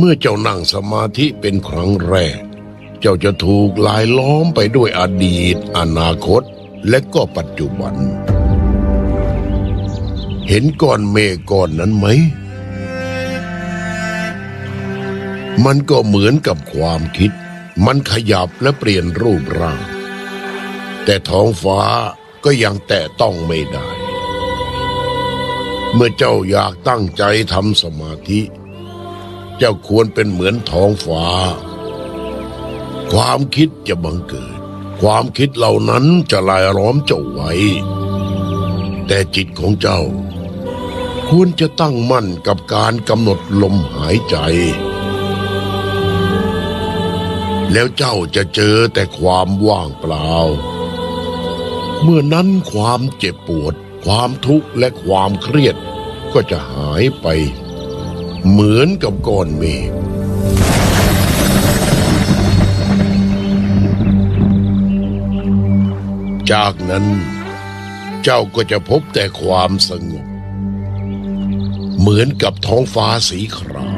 เมื่อเจ้านั่งสมาธิเป็นครั้งแรก เจ้าจะถูกลายล้อมไปด้วยอดีต อนาคต และก็ปัจจุบัน เห็นก้อนเมฆก้อนนั้นไหม มันก็เหมือนกับความคิด มันขยับและเปลี่ยนรูปร่าง แต่ท้องฟ้าก็ยังแตะต้องไม่ได้ เมื่อเจ้าอยากตั้งใจทำสมาธิ เจ้าควรเป็นเหมือนท้องฟ้า ความคิดจะบังเกิด ความคิดเหล่านั้นจะลายล้อมเจ้าไว้ แต่จิตของเจ้า ควรจะตั้งมั่นกับการกำหนดลมหายใจ แล้วเจ้าจะเจอแต่ความว่างเปล่า เมื่อนั้นความเจ็บปวด ความทุกข์และความเครียดก็จะหายไป เหมือนกับก้อนเมฆจากนั้นเจ้าก็จะพบแต่ความสงบ เหมือนกับท้องฟ้าสีคราม